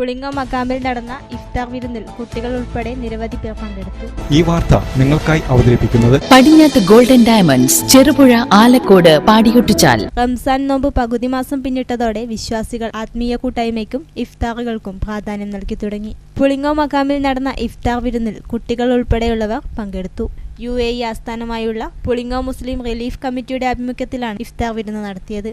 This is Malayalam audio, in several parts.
പുളിങ്ങ മക്കാമിൽ നടന്ന ഇഫ്താർ വിരുന്നിൽ കുട്ടികൾ ഉൾപ്പെടെ നിരവധി പേർ പങ്കെടുത്തു. ഈ വാർത്ത നിങ്ങൾക്കായി അവതരിപ്പിക്കുന്നത് പടിഞ്ഞാത്ത് ഗോൾഡൻ ഡയമണ്ട്സ് ചെറുപുഴ ആലക്കോട് പാടിയൊട്ടിച്ചാൽ. റംസാൻ നോമ്പ് പകുതി മാസം പിന്നിട്ടതോടെ വിശ്വാസികൾ ആത്മീയ കൂട്ടായ്മയ്ക്കും ഇഫ്താറുകൾക്കും പ്രാധാന്യം നൽകി തുടങ്ങി. പുളിങ്ങോ മക്കാമിൽ നടന്ന ഇഫ്താർ വിരുന്നിൽ കുട്ടികൾ ഉൾപ്പെടെയുള്ളവർ പങ്കെടുത്തു. യു എ ഇ ആസ്ഥാനമായുള്ള പുളിങ്ങോ മുസ്ലിം റിലീഫ് കമ്മിറ്റിയുടെ ആഭിമുഖ്യത്തിലാണ് ഇഫ്താർ വിരുന്ന് നടത്തിയത്.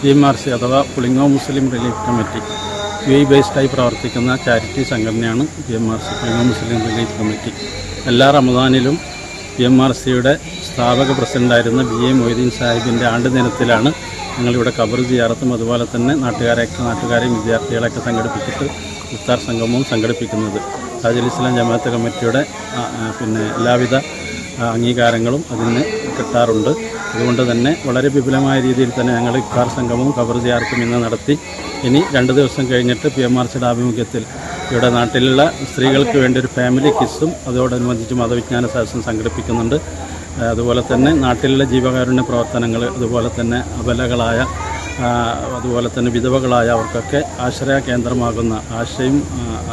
പി എം ആർ സി അഥവാ Pulingome Muslim relief committee U I ബേസ്ഡായി പ്രവർത്തിക്കുന്ന ചാരിറ്റി സംഘടനയാണ് P M R C Pulingome Muslim relief committee. എല്ലാ റമദാനിലും പി എം ആർ സിയുടെ സ്ഥാപക പ്രസിഡന്റായിരുന്ന ബി എ മൊയ്തീൻ സാഹിബിന്റെ ആണ്ട് ദിനത്തിലാണ് ഞങ്ങളിവിടെ കബർ സിയാറത്തും അതുപോലെ തന്നെ നാട്ടുകാരെയൊക്കെ നാട്ടുകാരെയും വിദ്യാർത്ഥികളെയൊക്കെ സംഘടിപ്പിച്ചിട്ട് ഇഫ്താർ സംഗമവും സംഘടിപ്പിക്കുന്നത്. താജുൽ ഇസ്ലാം ജമാഅത്ത് കമ്മിറ്റിയുടെ പിന്നെ എല്ലാവിധ അംഗീകാരങ്ങളും അതിന് കിട്ടാറുണ്ട്. അതുകൊണ്ട് തന്നെ വളരെ വിപുലമായ രീതിയിൽ തന്നെ ഞങ്ങൾ ഇക്കാർ സംഗമവും കവർ ചെയ്യാർക്കും ഇന്ന് നടത്തി. ഇനി രണ്ട് ദിവസം കഴിഞ്ഞിട്ട് പി എം ആർ സിയുടെ ആഭിമുഖ്യത്തിൽ ഇവിടെ നാട്ടിലുള്ള സ്ത്രീകൾക്ക് വേണ്ടി ഒരു ഫാമിലി കിസ്സും അതോടനുബന്ധിച്ച് മതവിജ്ഞാന സദസ്സും സംഘടിപ്പിക്കുന്നുണ്ട്. അതുപോലെ തന്നെ നാട്ടിലുള്ള ജീവകാരുണ്യ പ്രവർത്തനങ്ങൾ അതുപോലെ തന്നെ അബലകളായ അതുപോലെ തന്നെ വിധവകളായ അവർക്കൊക്കെ ആശ്രയ കേന്ദ്രമാകുന്ന ആശയും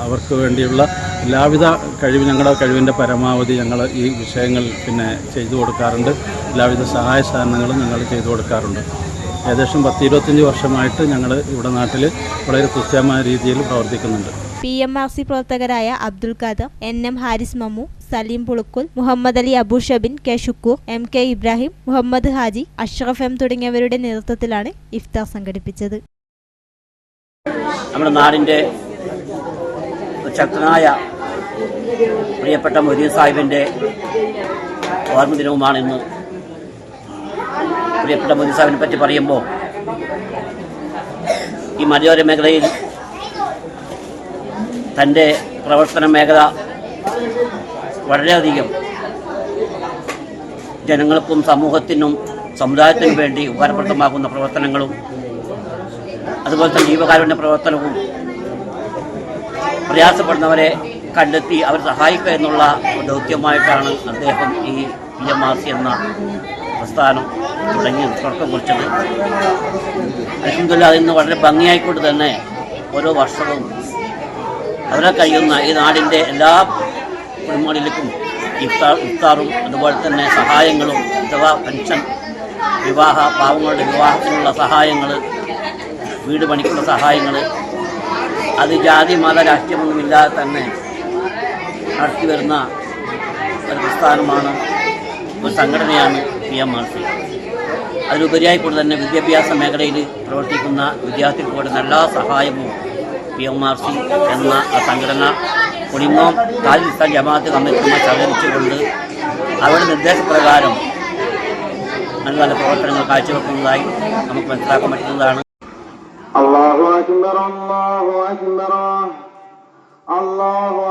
അവർക്ക് വേണ്ടിയുള്ള എല്ലാവിധ കഴിവ് ഞങ്ങളുടെ കഴിവിന്റെ പരമാവധി ഞങ്ങൾ ഈ വിഷയങ്ങൾ പിന്നെ ചെയ്തു കൊടുക്കാറുണ്ട്. എല്ലാവിധ സഹായ സഹകരണങ്ങളും ഞങ്ങൾ ചെയ്തു കൊടുക്കാറുണ്ട്. ഏകദേശം പത്ത് ഇരുപത്തഞ്ച് വർഷമായിട്ട് ഞങ്ങൾ ഇവിടെ നാട്ടിൽ വളരെ കൃത്യമായ രീതിയിൽ പ്രവർത്തിക്കുന്നുണ്ട്. പി എം ആർ സി പ്രവർത്തകരായ Abdul Khader N M Haris Mammu Saleem Pulukkul Muhammad Ali Abu Shabin K Shukkoor M K Ibrahim Muhammad Haji Ashraf M തുടങ്ങിയവരുടെ നേതൃത്വത്തിലാണ് ഇഫ്താർ സംഘടിപ്പിച്ചത്. നമ്മുടെ നാടിന്റെ ശക്തനായ പ്രിയപ്പെട്ട മൊഹീദ് സാഹിബിന്റെ ഓർമ്മ ഇന്ന്. പ്രിയപ്പെട്ട മൊഹീദ് സാഹിബിനെ പറ്റി പറയുമ്പോൾ ഈ മലയോര മേഖലയിൽ തന്റെ പ്രവർത്തന മേഖല വളരെയധികം ജനങ്ങൾക്കും സമൂഹത്തിനും സമുദായത്തിനും വേണ്ടി ഉപകാരപ്രദമാകുന്ന പ്രവർത്തനങ്ങളും അതുപോലെ തന്നെ ജീവകാരുണ്യ പ്രവർത്തനവും പ്രയാസപ്പെടുന്നവരെ കണ്ടെത്തി അവർ സഹായിക്കുക എന്നുള്ള ദൗത്യമായിട്ടാണ് അദ്ദേഹം ഈ പി എം ആർ സി എന്ന പ്രസ്ഥാനം തുടങ്ങി തുടക്കം കുറിച്ചത്. അലഹമില്ല ഇന്ന് വളരെ ഭംഗിയായിക്കൊണ്ട് തന്നെ ഓരോ വർഷവും അവരെ കഴിയുന്ന ഈ നാടിന്റെ എല്ലാ കുടുംബങ്ങളിലേക്കും ഇഫ്താർ ഇഫ്താറും അതുപോലെ തന്നെ സഹായങ്ങളും അഥവാ പെൻഷൻ വിവാഹ പാവങ്ങളുടെ വിവാഹത്തിനുള്ള സഹായങ്ങൾ വീട് പണിക്കുള്ള സഹായങ്ങൾ അത് ജാതി മത രാഷ്ട്രീയമൊന്നുമില്ലാതെ തന്നെ നടത്തി വരുന്ന ഒരു പ്രസ്ഥാനമാണ് ഒരു സംഘടനയാണ് പി എം ആർ സി അതിലുപരിയായി കൂടെ തന്നെ വിദ്യാഭ്യാസ മേഖലയിൽ പ്രവർത്തിക്കുന്ന വിദ്യാർത്ഥികൾക്ക് നല്ല എല്ലാ സഹായവും പി എം ആർ സി എന്ന സംഘടന കുടുംബം താലിസ്ഥാൻ ജമാഅത്ത് കമ്മിറ്റിയുമായി സഹകരിച്ചുകൊണ്ട് അവരുടെ നിർദ്ദേശപ്രകാരം നല്ല നല്ല പ്രവർത്തനങ്ങൾ കാഴ്ചവെക്കുന്നതായി നമുക്ക് മനസ്സിലാക്കാൻ പറ്റുന്നതാണ്. അള്ളാഹു അക്ബർ അള്ളാഹു അക്ബർ.